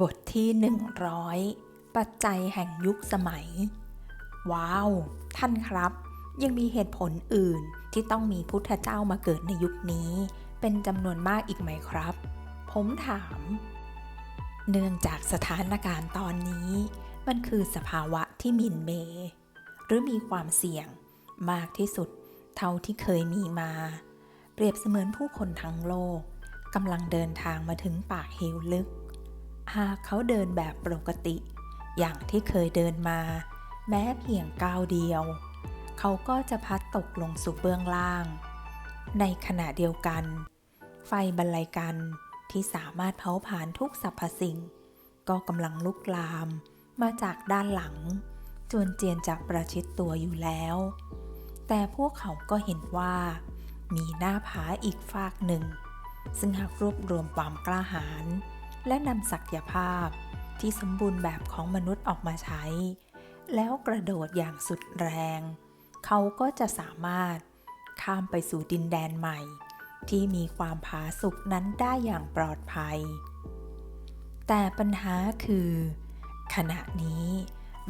บทที่ 100 ปัจจัยแห่งยุคสมัย ว้าว ท่านครับ ยังมีเหตุผลอื่นที่ต้องมีพุทธเจ้ามาเกิดในยุคนี้ เป็นจำนวนมากอีกไหมครับ ผมถาม เนื่องจากสถานการณ์ตอนนี้ มันคือสภาวะที่มินเม หรือมีความเสี่ยง มากที่สุด เท่าที่เคยมีมา เปรียบเสมือนผู้คนทั้งโลกกำลังเดินทางมาถึงปากเหวลึก หากเขาเดินแบบปกติ อย่างที่เคยเดินมา แม้เพียงก้าวเดียว เขาก็จะพัดตกลงสู่เบื้องล่าง ในขณะเดียวกัน ไฟบรรลัยกันที่สามารถเผาผลาญทุกสรรพสิ่ง ก็กำลังลุกลามมาจากด้านหลังจวนเจียนจากประชิดตัวอยู่แล้ว แต่พวกเขาก็เห็นว่า มีหน้าผาอีกฝากหนึ่ง ซึ่งหากรวบรวมความกล้าหาญ และนำศักยภาพที่สมบูรณ์แบบของมนุษย์ออกมาใช้ แล้วกระโดดอย่างสุดแรง เขาก็จะสามารถข้ามไปสู่ดินแดนใหม่ ที่มีความผาสุกนั้นได้อย่างปลอดภัย แต่ปัญหาคือ ขณะนี้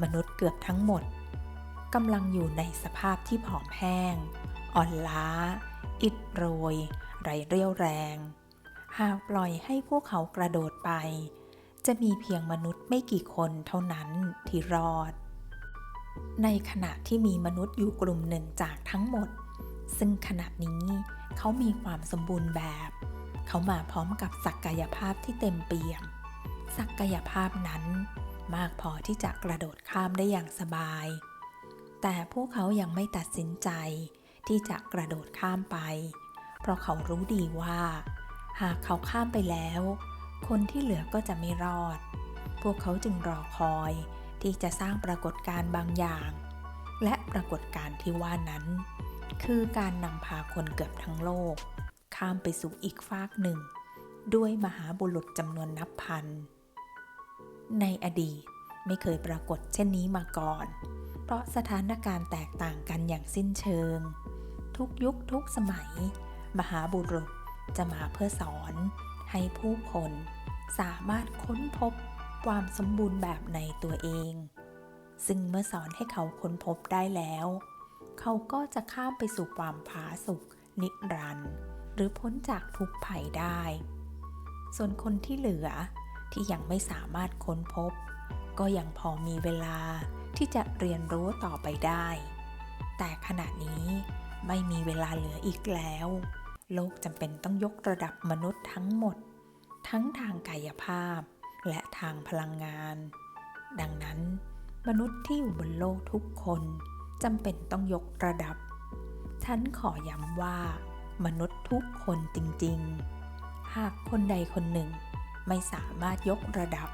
มนุษย์เกือบทั้งหมดกำลังอยู่ในสภาพที่ผอมแห้ง อ่อนล้า อิดโรย ไรเรี่ยวแรง หากปล่อยให้พวกเขากระโดดไป จะมีเพียงมนุษย์ไม่กี่คนเท่านั้นที่รอด ในขณะที่มีมนุษย์อยู่กลุ่มหนึ่งจากทั้งหมด ซึ่งขณะนี้เขามีความสมบูรณ์แบบ เขามาพร้อมกับศักยภาพที่เต็มเปี่ยม ศักยภาพนั้นมากพอที่จะกระโดดข้ามได้อย่างสบาย แต่พวกเขายังไม่ตัดสินใจที่จะกระโดดข้ามไป เพราะเขารู้ดีว่า หากเขาข้ามไปแล้ว คนที่เหลือก็จะไม่รอด พวกเขาจึงรอคอยที่จะสร้างปรากฏการณ์บางอย่าง และปรากฏการณ์ที่ว่านั้น คือการนำพาคนเกือบทั้งโลก ข้ามไปสู่อีกฟากหนึ่ง ด้วยมหาบุรุษจำนวนนับพัน ในอดีตไม่เคยปรากฏเช่นนี้มาก่อน เพราะสถานการณ์แตกต่างกันอย่างสิ้นเชิง ทุกยุคทุกสมัย มหาบุรุษ จะมาเพื่อสอน ให้ผู้คนสามารถค้นพบความสมบูรณ์แบบในตัวเอง ซึ่งเมื่อสอนให้เขาค้นพบได้แล้ว เขาก็จะข้ามไปสู่ความผาสุกนิรันดร์หรือพ้นจากทุกภัยได้ ส่วนคนที่เหลือที่ยังไม่สามารถค้นพบ ก็ยังพอมีเวลาที่จะเรียนรู้ต่อไปได้ แต่ขณะนี้ไม่มีเวลาเหลืออีกแล้ว โลกจำเป็นต้องยกระดับมนุษย์ทั้งหมด ทั้งทางกายภาพ และทางพลังงาน ดังนั้น มนุษย์ที่อยู่บนโลกทุกคนจำเป็นต้องยกระดับ ฉันขอย้ำว่า มนุษย์ทุกคนจริงๆ หากคนใดคนหนึ่งไม่สามารถยกระดับ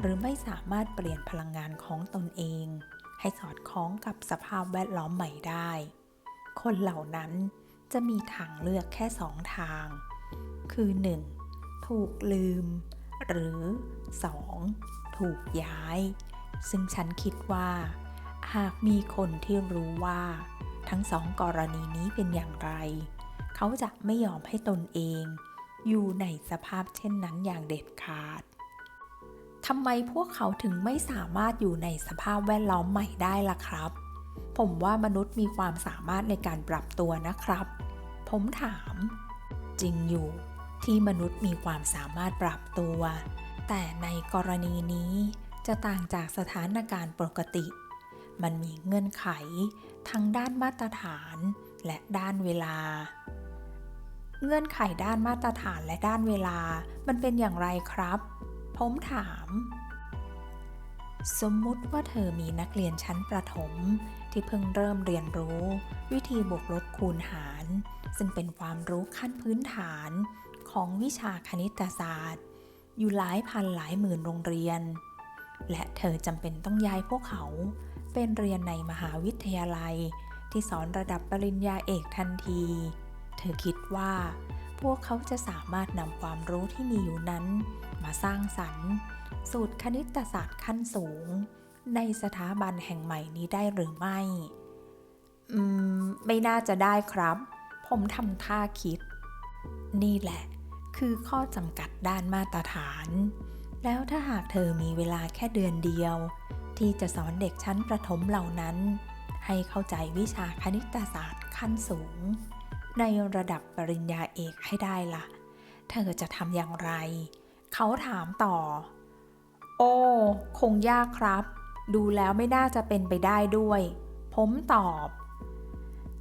หรือไม่สามารถเปลี่ยนพลังงานของตนเอง ให้สอดคล้องกับสภาพแวดล้อมใหม่ได้ คนเหล่านั้น จะมีทางเลือกแค่สองทาง คือ 1. ถูกลืม หรือ 2. ถูกย้าย ซึ่งฉันคิดว่า หากมีคนที่รู้ว่า ทั้งสองกรณีนี้เป็นอย่างไร เขาจะไม่ยอมให้ตนเอง อยู่ในสภาพเช่นนั้นอย่างเด็ดขาดทำไมพวกเขาถึงไม่สามารถอยู่ในสภาพแวดล้อมใหม่ได้ล่ะครับ ผมว่ามนุษย์มีความสามารถในการปรับตัวนะครับ ผมถาม จริงอยู่ที่มนุษย์มีความสามารถปรับตัว แต่ในกรณีนี้จะต่างจากสถานการณ์ปกติ มันมีเงื่อนไขทั้งด้านมาตรฐานและด้านเวลา เงื่อนไขด้านมาตรฐานและด้านเวลา มันเป็นอย่างไรครับ ผมถาม สมมุติว่าเธอมีนักเรียนชั้นประถม ที่เพิ่งเริ่มเรียนรู้ วิธีบวกลบคูณหาร ซึ่งเป็นความรู้ขั้นพื้นฐานของวิชาคณิตศาสตร์ อยู่หลายพันหลายหมื่นโรงเรียน และเธอจำเป็นต้องย้ายพวกเขาเป็นเรียนในมหาวิทยาลัย ที่สอนระดับปริญญาเอกทันที เธอคิดว่า พวกเขาจะสามารถนำความรู้ที่มีอยู่นั้น มาสร้างสรรค์ สูตรคณิตศาสตร์ขั้นสูง ในสถาบันแห่งใหม่นี้ได้หรือไม่ อืม ไม่น่าจะได้ครับ ผมทำท่าคิด นี่แหละ คือข้อจำกัดด้านมาตรฐาน แล้วถ้าหากเธอมีเวลาแค่เดือนเดียว ที่จะสอนเด็กชั้นประถมเหล่านั้น ให้เข้าใจวิชาคณิตศาสตร์ขั้นสูง ในระดับปริญญาเอกให้ได้ละ่ะ เธอจะทำอย่างไร เขาถามต่อ โอ้ คงยากครับ ดูแล้วไม่น่าจะเป็นไปได้ด้วย ผมตอบ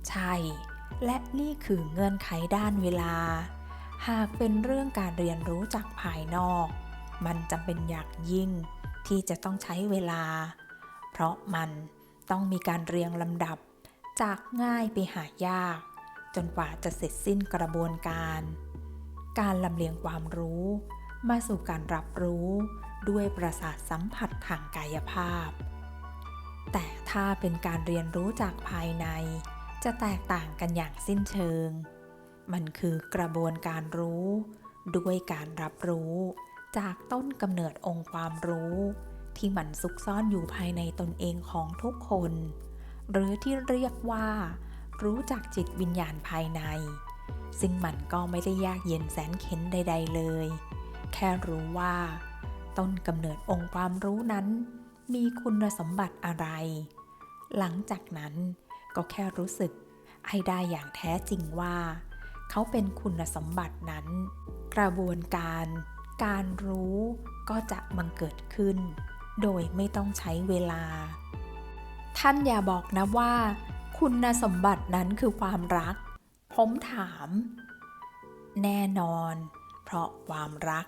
ใช่ และนี่คือเงื่อนไขด้านเวลา หากเป็นเรื่องการเรียนรู้จากภายนอก มันจำเป็นอย่างยิ่งที่จะต้องใช้เวลา เพราะมันต้องมีการเรียงลำดับจากง่ายไปหายาก จนกว่าจะเสร็จสิ้นกระบวนการ การลำเลียงความรู้ มาสู่การรับรู้ ด้วยประสาทสัมผัสทางกายภาพ แต่ถ้าเป็นการเรียนรู้จากภายใน จะแตกต่างกันอย่างสิ้นเชิง มันคือกระบวนการรู้ ด้วยการรับรู้จากต้นกำเนิดองค์ความรู้ ที่มันซุกซ่อนอยู่ภายในตนเองของทุกคน หรือที่เรียกว่า รู้จักจิตวิญญาณภายใน ซึ่งมันก็ไม่ได้ยากเย็นแสนเข็นใด ๆ เลย แค่รู้ว่า ต้นกำเนิดองค์ความรู้นั้น มีคุณสมบัติอะไร หลังจากนั้นก็แค่รู้สึกให้ได้อย่างแท้จริงว่า เขาเป็นคุณสมบัตินั้น กระบวนการ การรู้ก็จะบังเกิดขึ้น โดยไม่ต้องใช้เวลา ท่านอย่าบอกนะว่า คุณสมบัตินั้นคือความรัก ผมถาม แน่นอน เพราะความรัก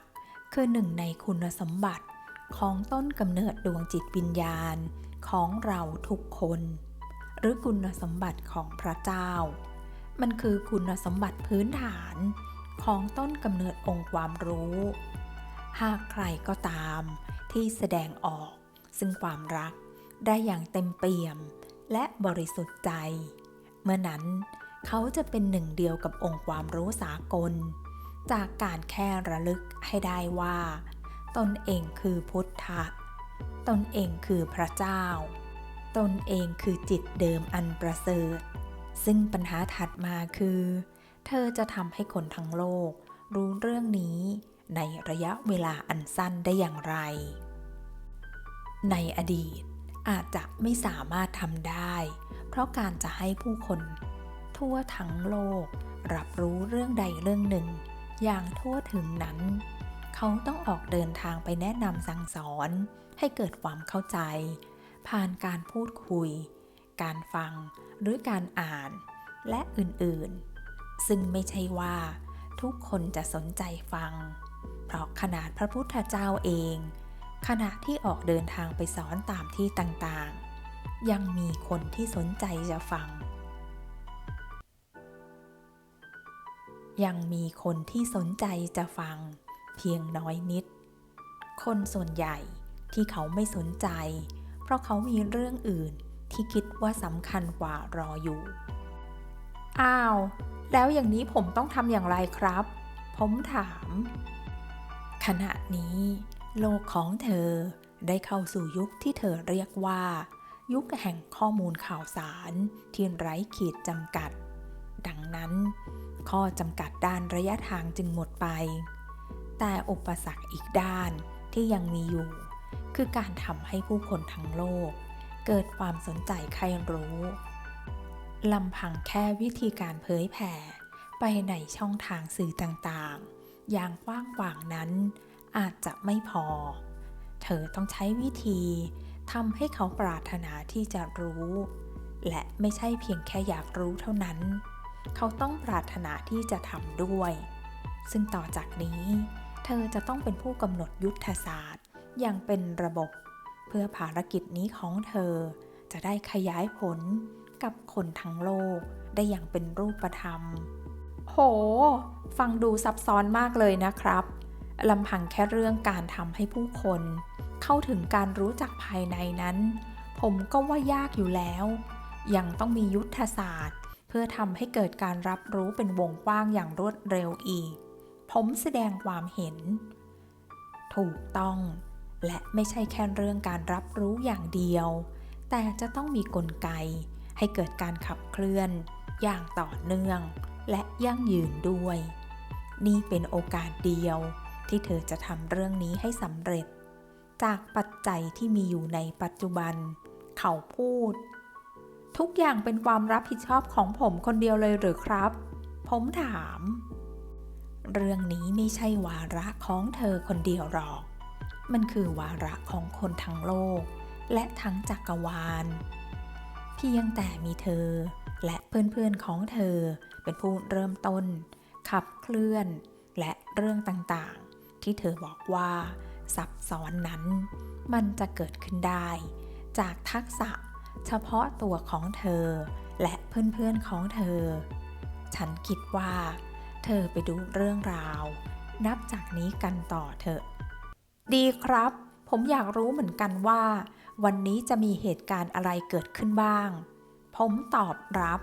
คือหนึ่งในคุณสมบัติของต้นกำเนิดดวงจิตวิญญาณของเราทุกคน หรือคุณสมบัติของพระเจ้า มันคือคุณสมบัติพื้นฐานของต้นกำเนิดองค์ความรู้ หากใครก็ตามที่แสดงออก ซึ่งความรักได้อย่างเต็มเปี่ยมและบริสุทธิ์ใจ เมื่อนั้นเขาจะเป็นหนึ่งเดียวกับองค์ความรู้สากล จากการแค่ระลึกให้ได้ว่า ตนเองคือพุทธะ ตนเองคือพระเจ้า ตนเองคือจิตเดิมอันประเสริฐ ซึ่งปัญหาถัดมาคือ เธอจะทำให้คนทั้งโลก รู้เรื่องนี้ในระยะเวลาอันสั้นได้อย่างไร ในอดีตอาจจะไม่สามารถทำได้ เพราะการจะให้ผู้คน ทั่วทั้งโลก รับรู้เรื่องใดเรื่องหนึ่ง อย่างทั่วถึงนั้น เขาต้องออกเดินทางไปแนะนำสั่งสอน ให้เกิดความเข้าใจ ผ่านการพูดคุย การฟังหรือการอ่านและอื่นๆ ซึ่งไม่ใช่ว่าทุกคนจะสนใจฟัง เพราะขนาดพระพุทธเจ้าเอง ขณะที่ออกเดินทางไปสอนตามที่ต่างๆ ยังมีคนที่สนใจจะฟัง ยังมีคนที่สนใจจะฟัง เพียงน้อยนิด คนส่วนใหญ่ที่เขาไม่สนใจ เพราะเขามีเรื่องอื่นที่คิดว่าสำคัญกว่ารออยู่ อ้าว แล้วอย่างนี้ผมต้องทำอย่างไรครับ ผมถาม ขณะนี้ โลกของเธอได้เข้าสู่ยุคที่เธอเรียกว่า ยุคแห่งข้อมูลข่าวสารที่ไร้ขีดจำกัด ดังนั้น ข้อจำกัดด้านระยะทางจึงหมดไป แต่อุปสรรคอีกด้านที่ยังมีอยู่ คือการทำให้ผู้คนทั้งโลก เกิดความสนใจใครรู้ลำพังแค่วิธีการเผยแผ่ไปในช่องทางสื่อต่างๆ อย่างกว้างขวางนั้นอาจจะไม่พอ เธอต้องใช้วิธีทำให้เขาปรารถนาที่จะรู้ และไม่ใช่เพียงแค่อยากรู้เท่านั้น เขาต้องปรารถนาที่จะทำด้วย ซึ่งต่อจากนี้ เธอจะต้องเป็นผู้กำหนดยุทธศาสตร์ อย่างเป็นระบบ เพื่อภารกิจนี้ของเธอ จะได้ขยายผลกับคนทั้งโลกได้อย่างเป็นรูปธรรม โห ฟังดูซับซ้อนมากเลยนะครับลำพังแค่เรื่องการทำให้ผู้คน เข้าถึงการรู้จักภายในนั้น ผมก็ว่ายากอยู่แล้ว ยังต้องมียุทธศาสตร์ พื่อทำให้เกิดการรับรู้เป็นวงกว้างอย่างรวดเร็วอีก ผมแสดงความเห็น ถูกต้อง และไม่ใช่แค่เรื่องการรับรู้อย่างเดียว แต่จะต้องมีกลไก ให้เกิดการขับเคลื่อน อย่างต่อเนื่อง และยั่งยืนด้วย นี่เป็นโอกาสเดียว ที่เธอจะทำเรื่องนี้ให้สำเร็จ จากปัจจัยที่มีอยู่ในปัจจุบัน เขาพูด ทุกอย่างเป็นความรับผิดชอบของผมคนเดียวเลยหรือครับ ผมถาม เรื่องนี้ไม่ใช่วาระของเธอคนเดียวหรอก มันคือวาระของคนทั้งโลก และทั้งจักรวาล เพียงแต่มีเธอ และเพื่อนๆของเธอเป็นผู้เริ่มต้น ขับเคลื่อน และเรื่องต่างๆ ที่เธอบอกว่าซับซ้อนนั้น มันจะเกิดขึ้นได้ จากทักษะ เฉพาะตัวของเธอ และเพื่อนๆของเธอ ฉันคิดว่า เธอไปดูเรื่องราว นับจากนี้กันต่อเถอะ ดีครับ ผมอยากรู้เหมือนกันว่า วันนี้จะมีเหตุการณ์อะไรเกิดขึ้นบ้าง ผมตอบรับ